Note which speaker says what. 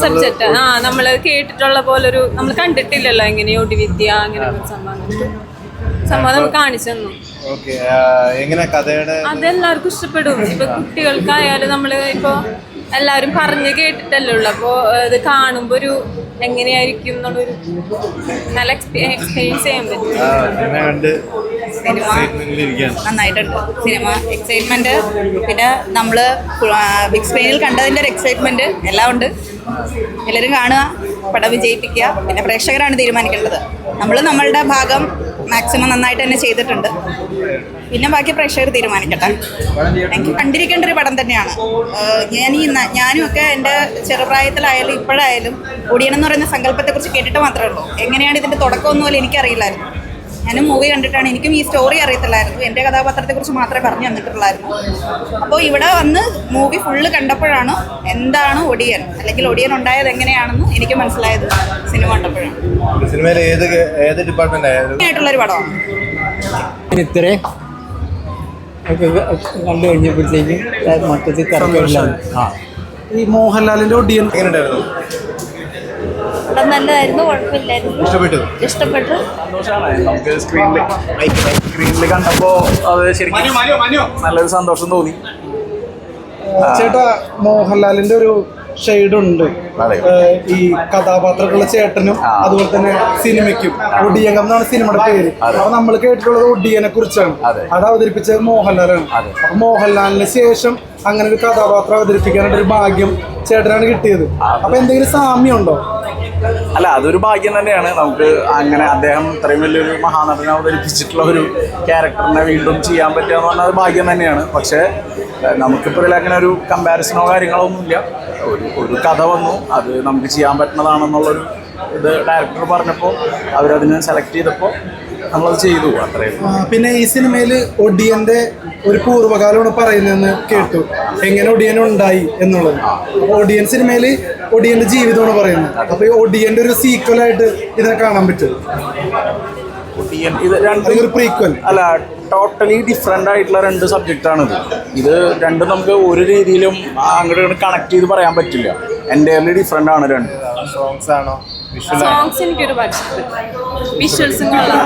Speaker 1: Subject ആ നമ്മൾ കേട്ടിട്ടുള്ള പോലൊരു നമ്മൾ കണ്ടിട്ടില്ലല്ലോ എങ്ങനെ വിദ്യ അങ്ങനെ ഒരു സംഭവം കാണിച്ചു തന്നു അതെല്ലാവർക്കും ഇഷ്ടപ്പെടും. ഇപ്പൊ കുട്ടികൾക്കായാലും നമ്മൾ ഇപ്പൊ എല്ലാവരും പറഞ്ഞ് കേട്ടിട്ടല്ലേ ഉള്ളു. അപ്പോ ഇത് കാണുമ്പോ ഒരു എങ്ങനെയായിരിക്കും എന്നുള്ളൊരു നല്ല എക്സ്പീരിയൻസ് ചെയ്യാൻ പറ്റും.
Speaker 2: സിനിമ
Speaker 3: നന്നായിട്ടുണ്ട്. സിനിമ എക്സൈറ്റ്മെന്റ് പിന്നെ നമ്മൾ ബിഗ് സ്ക്രീനിൽ കണ്ടതിന്റെ ഒരു എക്സൈറ്റ്മെന്റ് എല്ലാം ഉണ്ട്. എല്ലാവരും കാണുക പടം വിജയിപ്പിക്കുക. പിന്നെ പ്രേക്ഷകരാണ് തീരുമാനിക്കേണ്ടത്. നമ്മൾ നമ്മളുടെ ഭാഗം മാക്സിമം നന്നായിട്ട് തന്നെ ചെയ്തിട്ടുണ്ട്. പിന്നെ ബാക്കി പ്രേക്ഷകർ തീരുമാനിക്കട്ടെ. എനിക്ക് കണ്ടിരിക്കേണ്ട ഒരു പടം തന്നെയാണ്. ഞാൻ ഈ ഞാനും ഒക്കെ എന്റെ ചെറുപ്രായത്തിലായാലും ഇപ്പോഴായാലും ഒടിയൻ എന്ന് പറയുന്ന സങ്കല്പത്തെക്കുറിച്ച് കേട്ടിട്ട് മാത്രമേ ഉള്ളൂ. എങ്ങനെയാണ് ഇതിന്റെ തുടക്കമൊന്നും പോലെ എനിക്കറിയില്ലായിരുന്നു. ഞാനും മൂവി കണ്ടിട്ടാണ്. എനിക്കും ഈ സ്റ്റോറി അറിയത്തില്ലായിരുന്നു. എന്റെ കഥാപാത്രത്തെക്കുറിച്ച് മാത്രമേ പറഞ്ഞു തന്നിട്ടുള്ളായിരുന്നു. അപ്പോൾ ഇവിടെ വന്ന് മൂവി ഫുള്ള് കണ്ടപ്പോഴാണ് എന്താണ് ഒടിയൻ? അല്ലെങ്കിൽ ഒടിയൻ ഉണ്ടായത് എങ്ങനെയാണെന്ന് എനിക്ക് മനസ്സിലായത് സിനിമ കണ്ടപ്പോഴാണ്.
Speaker 2: സിനിമയിൽ ഏത് ഏത് ഡിപ്പാർട്ട്മെന്റ്
Speaker 3: പടമാണ്.
Speaker 4: ഇത്രയും ഒക്കെ കണ്ടു കഴിഞ്ഞപ്പോഴത്തേക്കും മൊത്തത്തിൽ കറക്റ്റില്ലാന്ന് ആ.
Speaker 5: ഈ മോഹൻലാലിന്റെ ഒടിയൻ
Speaker 2: എങ്ങനെ ഉണ്ടായിരുന്നു
Speaker 1: നല്ലതായിരുന്നു കുഴപ്പമില്ലായിരുന്നു.
Speaker 2: ഇഷ്ടപ്പെട്ടു?
Speaker 1: ഇഷ്ടപ്പെട്ടു.
Speaker 6: സന്തോഷമാണ് നമുക്ക് സ്ക്രീനിൽ സ്ക്രീനിൽ കണ്ടപ്പോ അത് ശരിക്കും നല്ലൊരു സന്തോഷം തോന്നി.
Speaker 5: ചേട്ടാ മോഹൻലാലിന്റെ ഒരു ഷെയ്ഡ് ഉണ്ട് ഈ കഥാപാത്രങ്ങളുടെ ചേട്ടനും അതുപോലെ തന്നെ സിനിമയ്ക്കും. ഒടിയകം എന്നാണ് സിനിമയുടെ പേര്. അപ്പൊ നമ്മൾ കേട്ടിട്ടുള്ളത് ഒടിയനെ കുറിച്ചാണ്.
Speaker 6: അത്.
Speaker 5: അവതരിപ്പിച്ചത് മോഹൻലാലാണ്. അപ്പൊ മോഹൻലാലിന് ശേഷം അങ്ങനെ ഒരു കഥാപാത്രം അവതരിപ്പിക്കാനായിട്ട് ഒരു ഭാഗ്യം ചേട്ടനാണ് കിട്ടിയത്. അപ്പൊ എന്തെങ്കിലും സാമ്യം ഉണ്ടോ
Speaker 6: അല്ല അതൊരു ഭാഗ്യം തന്നെയാണ്. നമുക്ക് അങ്ങനെ അദ്ദേഹം ഇത്രയും വലിയൊരു മഹാനടനെ അവതരിപ്പിച്ചിട്ടുള്ള ഒരു ക്യാരക്ടറിനെ വീണ്ടും ചെയ്യാൻ പറ്റുക എന്ന് പറഞ്ഞാൽ അത് ഭാഗ്യം തന്നെയാണ്. പക്ഷേ നമുക്കിപ്പോൾ ഇതിൽ അങ്ങനെ ഒരു കമ്പാരിസണോ കാര്യങ്ങളോ ഒന്നുമില്ല. ഒരു ഒരു കഥ വന്നു. അത് നമുക്ക് ചെയ്യാൻ പറ്റുന്നതാണെന്നുള്ളൊരു ഇത് ഡയറക്ടർ പറഞ്ഞപ്പോൾ അവരതിനെ സെലക്ട് ചെയ്തപ്പോൾ നമ്മളത് ചെയ്തു. അത്രയും.
Speaker 5: പിന്നെ ഈ സിനിമയിൽ ഒടിയന്റെ ഒരു പൂർവകാലമാണ് പറയുന്നതെന്ന് കേട്ടു. എങ്ങനെ ഒടിയൻ ഉണ്ടായി എന്നുള്ളത്. ഒടിയൻ സിനിമയിൽ ഒടിയന്റെ ജീവിതമാണ് പറയുന്നത്. അപ്പൊ ഈ ഒടിയന്റെ ഒരു സീക്വൽ ആയിട്ട് ഇതിനെ കാണാൻ പറ്റും.
Speaker 6: ഒടിയൻ ഇത് രണ്ട്
Speaker 5: ഒരു പ്രീക്വൽ
Speaker 6: അല്ല ടോട്ടലി ഡിഫറെന്റ് ആയിട്ടുള്ള രണ്ട് സബ്ജക്റ്റാണിത് ഇത് രണ്ടും നമുക്ക് ഒരു രീതിയിലും അങ്ങോട്ട് കണക്ട് ചെയ്ത് പറയാൻ പറ്റില്ല. എന്റെ ഡിഫറെന്റ് ആണ് രണ്ട്.
Speaker 2: സോങ്സ് ആണോ?
Speaker 1: സോങ്സ് എനിക്ക് ഒരുപാട് ഇഷ്ടപ്പെട്ടു വിഷ്വൽസും കൊള്ളാം